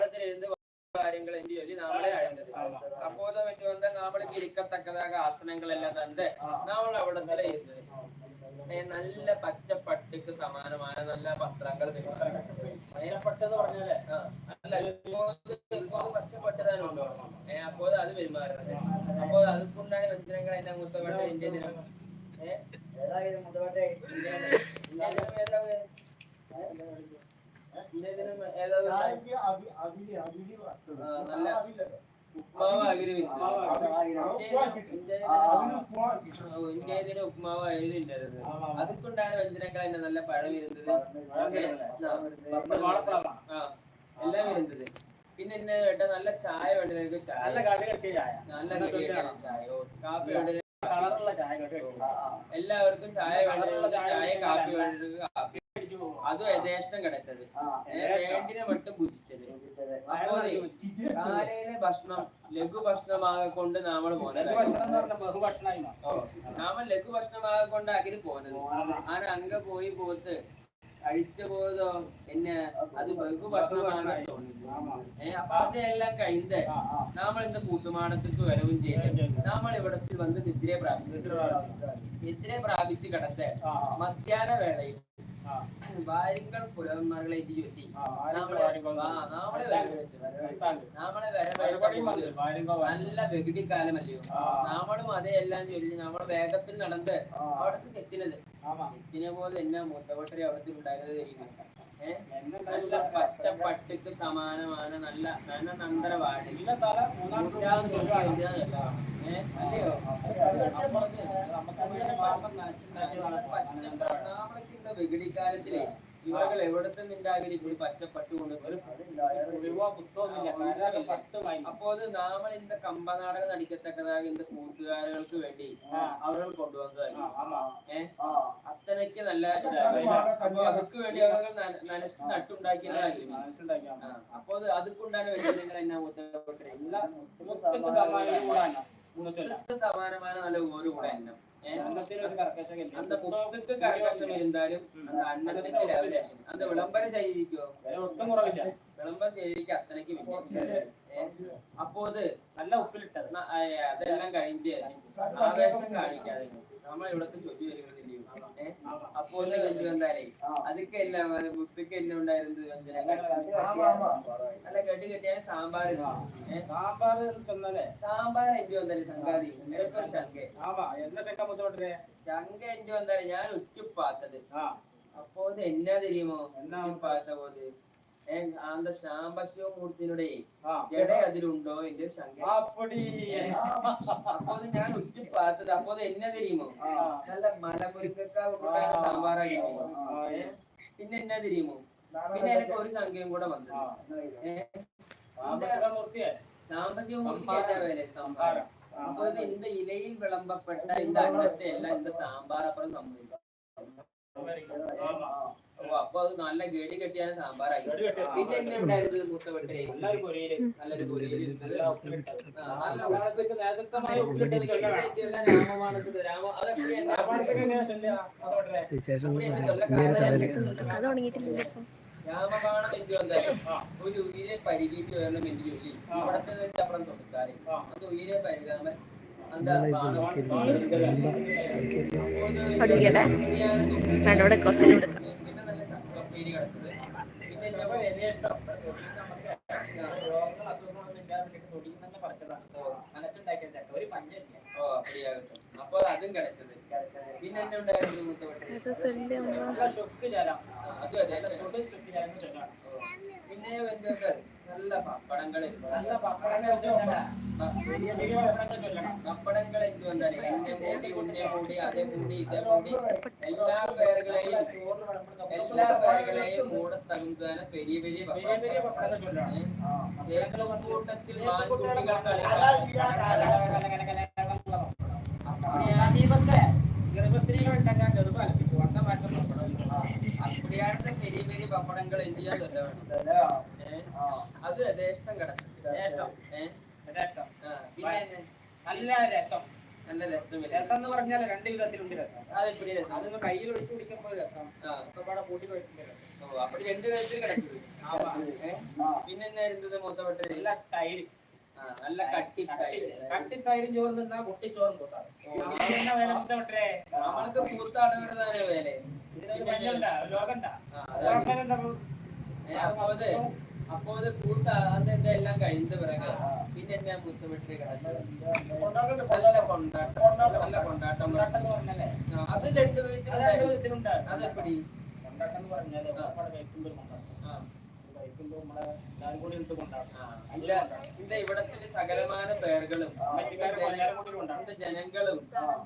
അവിടത്തിലിരുന്ന് കാര്യങ്ങൾ എന്ത് ചൊല്ലി നമ്മളെ അഴണ്ടത് അപ്പോത് പറ്റി വന്ന ചിരിക്കത്തക്കതാക ആസനങ്ങളെല്ലാം തന്റെ നമ്മൾ അവിടത്തിലെ ഇരുന്നത്. നല്ല പച്ചപ്പട്ടിക്ക് സമാനമായ നല്ല പത്രങ്ങൾ പച്ചപ്പട്ടെന്ന് പറഞ്ഞാലേ അല്ല ഇപ്പോത് ഇപ്പോത് പച്ചപ്പട്ടതാനുണ്ടോ ഏ അപ്പോൾ അത് പെരുമാറുന്നത്. അപ്പോൾ അതുകൊണ്ടാണ് വ്യഞ്ജനങ്ങൾ എന്റെ മുത്തപ്പെട്ട ഇന്ത്യ ദിനം ഏ? ഏതായാലും മുതലോട്ടെ ഇന്ത്യ ഉപ്മാവ് അകിരി ഉപ്മാവ്. ഇന്ത്യയിലെ എഴുതിണ്ടായിരുന്നത്. അതുകൊണ്ടാണ് വ്യഞ്ജനങ്ങൾ എന്നെ നല്ല പഴം ഇരുന്നത് എല്ലാം ഇരുന്നത് പിന്നെ എന്നെ നല്ല ചായ വേണ്ടി ചായ. നല്ല ചായ. നല്ല കാപ്പി വേണ്ടി. എല്ലാവർക്കും ചായ വേണ്ടത് ചായ കാപ്പി വേണ്ടി കാപ്പി അതും യഥേഷ്ടം കിടക്കത് വേണ്ടിനെ മട്ടും ഭുജിച്ചത് കാലയിലെ ഭക്ഷണം ലഘു ഭക്ഷണമാകെ കൊണ്ട് നമ്മൾ മാറും. നാമ ലഘു ഭക്ഷണമാകെ കൊണ്ട് അകിൽ പോകുന്നത് ആന അങ്ക പോയി പോത്ത് കഴിച്ച പോയതോ? പിന്നെ അത് ലഘു ഭക്ഷണമാണ് ഏ അപ്പൊ അതെല്ലാം കഴിഞ്ഞ്. നമ്മൾ എന്ത് കൂട്ടുമാടത്തേക്ക് വരവും ചെയ്ത് നമ്മൾ ഇവിടത്തിൽ വന്ന് നിദ്രയെ പ്രാപിച്ചു. നിദ്രയെ പ്രാപിച്ച്. കിടത്തെ. മധ്യാഹ്ന വേളയിൽ വാര്യങ്ങൾ പുലവന്മാരെ ഇത് ചൊല്ലി നല്ല വെകുതി കാലമല്ലയോ നമ്മളും അതെല്ലാം ചൊല്ലി നമ്മൾ വേഗത്തിൽ നടന്ന് അവിടത്തെ എത്തിനത് എത്തിനെ പോലെ തന്നെ മുത്തവട്ടരെ അവിടത്തിൽ ഉണ്ടായിരുന്നത് കഴിയുന്നത് നല്ല പച്ച പട്ടിക്ക് സമാനമാണ്. നല്ല നല്ല നന്ദരവാട് തല മൂന്നാം വെകിടിക്കാലത്തിലെ ഇവകൾ എവിടത്തെ നിന്നാകിരി കൂടി പച്ചപ്പട്ട് കൊണ്ട് ഒരു കുളിവോ കുത്തൊന്നുമില്ല കാരണം പട്ട് വാങ്ങി അപ്പോ അത് നാമൾ ഇന്ന കമ്പനാടകം നടിക്കത്തക്കതായ ഇന്ന് കൂട്ടുകാരുകൾക്ക് വേണ്ടി. അവർ കൊണ്ടുവന്നതായി. ഏഹ് അത്രയ്ക്ക് നല്ല. അപ്പൊ അതൊക്കെ വേണ്ടി അവർ നനച്ച് നട്ടുണ്ടാക്കിയതായിരുന്നു. അപ്പൊ അത് അതുകൊണ്ടാണ് വലിയ നിങ്ങൾ എന്നാ മുത്തപ്പെട്ടത് എല്ലാ സമാനമായ ഓരോ അപ്പോ നല്ല അതെല്ലാം കാണിക്കാതെ നമ്മൾ ഇവിടത്തെ അപ്പോ അതൊക്കെ എല്ലാം മുത്തൊക്കെ എല്ലാം ഉണ്ടായിരുന്നത് അല്ല കെട്ടി കെട്ടിയ സാമ്പാർ സാമ്പാർ തന്നല്ലേ സാമ്പാർ എന്റെ വന്നല്ലേ സംഗാതി. നിനക്കൊരു ശങ്ക ആവാ എന്നിട്ടൊക്കെ ബുദ്ധിമുട്ടേ ശങ്ക എന്റെ വന്നാലേ ഞാൻ ഉറ്റുപ്പാത്തത്. അപ്പോ ഇത് എന്നാ തരുമോ എന്നാ? പാത്ത പോത് அந்த ശാംബശിവമൂർത്തിനുടേ ജട അതിലുണ്ടോ എന്റെ ശങ്ക അപ്പൊ ഞാൻ ഉച്ചി പാത്തത് അപ്പോ എന്നെ തരുമോ നല്ല മലമുരുക്കാർ സാമ്പാറായി പിന്നെ എന്നാ തരുമോ പിന്നെ എനിക്ക് ഒരു സംഖ്യയും കൂടെ വന്നിട്ടുണ്ട്. എന്റെ ഇലയിൽ വിളമ്പപ്പെട്ട എന്റെ അന്നത്തെ എല്ലാം എന്റെ സാമ്പാറപ്പുറം സംഭവിച്ചു. അപ്പൊ അത് നല്ല ഗടി കെട്ടിയാണ് സാമ്പാറായി. പിന്നെ എന്നെ ഉണ്ടായിരുന്നത് മൂത്തവട്ടരെ നല്ലൊരു പൊരയിൽ. നല്ലൊരു പൊരയിൽ രാമമാണ് രാമ അതൊക്കെ രാമബാണം എനിക്ക് വന്നാലും. ഒരു ഉയരെ ഇവിടത്തെ വെച്ച് അപ്പുറം ഉയരെ? രണ്ടോടെ കുറച്ചും കൊടുക്കാം അപ്പൊ അതും കിടച്ചത്. പിന്നെ എന്നെ ഉണ്ടായിരുന്നു പിന്നെ നല്ല പപ്പടങ്ങൾ നല്ല പപ്പടങ്ങൾ പപ്പടങ്ങൾ അതേ എല്ലാ പേരുകളെയും എല്ലാ പെരിയ പെരിയ കൂട്ടത്തിൽ മാൻകുട്ടികൾ കളി ഗർഭസ്ത്രീകൾ ഉണ്ടാക്കാൻ ഗർഭ അഗ്രിയാണത്തെ പപ്പടങ്ങൾ പിന്നെ നല്ല രസം. നല്ല രസം. രസം. എന്ന് പറഞ്ഞാൽ രണ്ട് വിധത്തിലുണ്ട് രസം. രസം സ്റ്റൈൽ നല്ല കട്ടി കട്ടി നമ്മൾക്ക് കൂത്താടുന്നതാണ് വേല. അപ്പൊ അത് അതെന്റെ എല്ലാം കഴിഞ്ഞ പിറകെ പിന്നെ എന്നെ ബുദ്ധിമുട്ടി കൊണ്ടാട്ടം അത് രണ്ട് വയസ്സിലുണ്ടായിരുന്നു ഇതിനുണ്ട് അതെപ്പടി കൊണ്ടാട്ടം എന്ന് പറഞ്ഞാൽ ഇതിന്റെ ഇവിടത്തെ സകലമായ പേരുകളും ഇതിന്റെ ജനങ്ങളും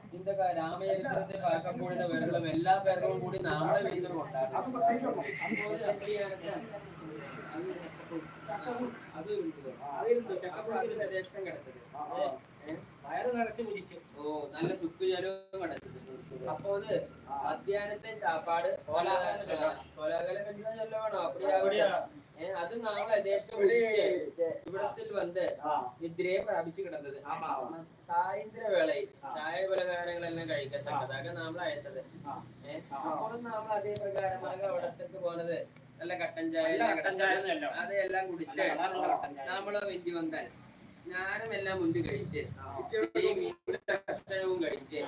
ഇതിന്റെ ക- രാമചരിത്രത്തെ പാക്കപ്പൂടിന്റെ പേരുകളും എല്ലാ പേരുകളും കൂടി നമ്മളെ വീട്ടിലും കൊണ്ടാടും അത് കിടക്കുന്നത് ഏ? വയറ് നിറച്ച് കുടിച്ചു ഓ നല്ല സുക്ക് ജലവും കിടക്കുന്നത് അപ്പോ മധ്യാഹ്നത്തെ ചാപ്പാട് കോലാകല കണ്ടുന്ന ചെല്ലമാണോ അപ്പടിയാ അത് നാളെ ഇവിടത്തിൽ വന്ന് നിദ്രയെ പ്രാപിച്ചു കിടന്നത്. സായന്ത്ര്യ വേളയിൽ ചായ പലകാരങ്ങളെല്ലാം കഴിക്കത്തക്കതാകെ നമ്മൾ അയത്തത് അപ്പോൾ നമ്മൾ അതേ പ്രകാരമാകെ അവിടത്തേക്ക് പോണത് നല്ല കട്ടൻ ചായ അതെല്ലാം കുടിച്ച് നമ്മളെ വലിയ വന്നാൽ സ്നാനം എല്ലാം മുൻപ് കഴിച്ച് ഭക്ഷണവും കഴിച്ച്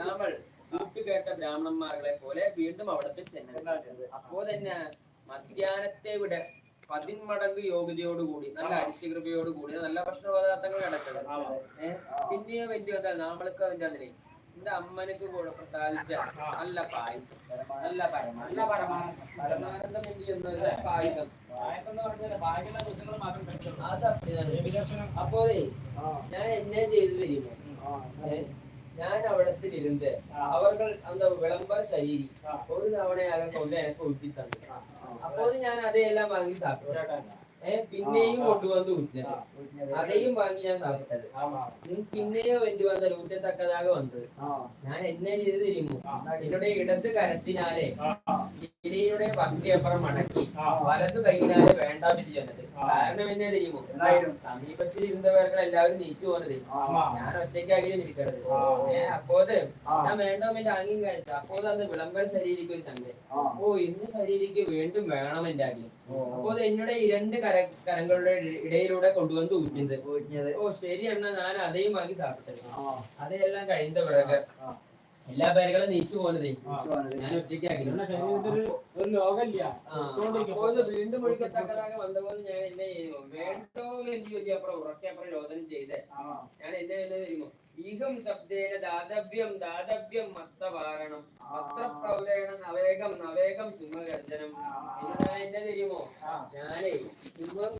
നമ്മൾ കൂട്ട് കേട്ട ബ്രാഹ്മണന്മാരെ പോലെ വീണ്ടും അവിടത്തെ ചെന്നത്. അപ്പോ തന്നെ മധ്യാഹ്നത്തെ ഇവിടെ പതിന്മടങ്ങ് യോഗ്യതയോടുകൂടി നല്ല അരിശകൃപയോടുകൂടി നല്ല ഭക്ഷണ പദാർത്ഥങ്ങൾ കിടക്കണം പിന്നെയോ വലിയ നമ്മൾക്ക് നമ്മൾക്ക് അതിനെ എന്റെ അമ്മനക്ക് കൂടെ പ്രസാദിച്ച നല്ല പായസം. നല്ല പരമാനന്ദം നല്ല പരമാനന്ദം എന്ത് ചെയ്യുന്നത്? പായസം. അപ്പോഴേ ഞാൻ എന്നെ ചെയ്തു തരുമോ? ഞാൻ അവിടത്തിൽ ഇരുന്ന് അവർ എന്താ വിളംബര ശരീരി ഒരു തവണ അകം കൊണ്ട് എനിക്ക് ഊറ്റി തന്നു അപ്പോൾ ഞാൻ അതെല്ലാം വാങ്ങി സാപ്പിട്ടു ഏഹ് പിന്നെയും കൊണ്ടുവന്ന് ഊറ്റിയത് അതെയും വാങ്ങി ഞാൻ നടത്തത് പിന്നെയോ എന്ത് വന്നത് ഊറ്റത്തക്കതാകെ വന്നത്. ഞാൻ എന്നെ ചെയ്ത് തിരുമ്പു എന്നോട് ഇടത് കരത്തിനാലെ ഇരയുടെ അപ്പുറം മടക്കി വലത് കൈയിനാലെ വിധി ചെന്നത് കാരണം എന്നെ തിരുമ്പു സമീപത്തിൽ ഇരുന്നവർക്ക് എല്ലാവരും നീച്ചു പോണത്. ഞാൻ ഒറ്റയ്ക്കാകിലും ഇരിക്കരുത് ഏ അപ്പോത് ഞാൻ വേണ്ടോമെന്റെ ആംഗ്യം കഴിച്ചു അപ്പോത് അന്ന് വിളംബര ശരീരിക്ക് ഒരു സംഘം ഓ ഇന്ന് ശരീരിക്ക് വീണ്ടും വേണം എന്റെ ആഗ്യം അപ്പോൾ എന്നോട് ഈ രണ്ട് കര കരങ്ങളുടെ ഇടയിലൂടെ കൊണ്ടുവന്ന് ഊറ്റുന്നത് ഓ ശരി ഞാൻ അതേ വാങ്ങി സാപ്പിട്ടത്. അതെല്ലാം കഴിഞ്ഞ പിറകെ എല്ലാ പേരുകളും നീച്ചു പോകുന്നത് ഞാൻ ഒറ്റയ്ക്കാക്കി വീണ്ടും ഒഴിക്കത്തക്കതാകെ വന്നപോലെ ഞാൻ എന്നെ ചെയ്യുന്നു വേണ്ടോ എന്ന് ചോദിച്ചാൽ അപ്പുറം ഉറക്കെ അപ്പുറം രോദനം ചെയ്ത്. ഞാൻ എന്നെ ഈഹം ശബ്ദേന ദാതവ്യം ദാതവ്യം മസ്തവാരണം. വസ്ത്രപ്രൗരേണ സിംഹഗർജനം. എന്നെ തരുമോ? ഞാനേ സിംഹം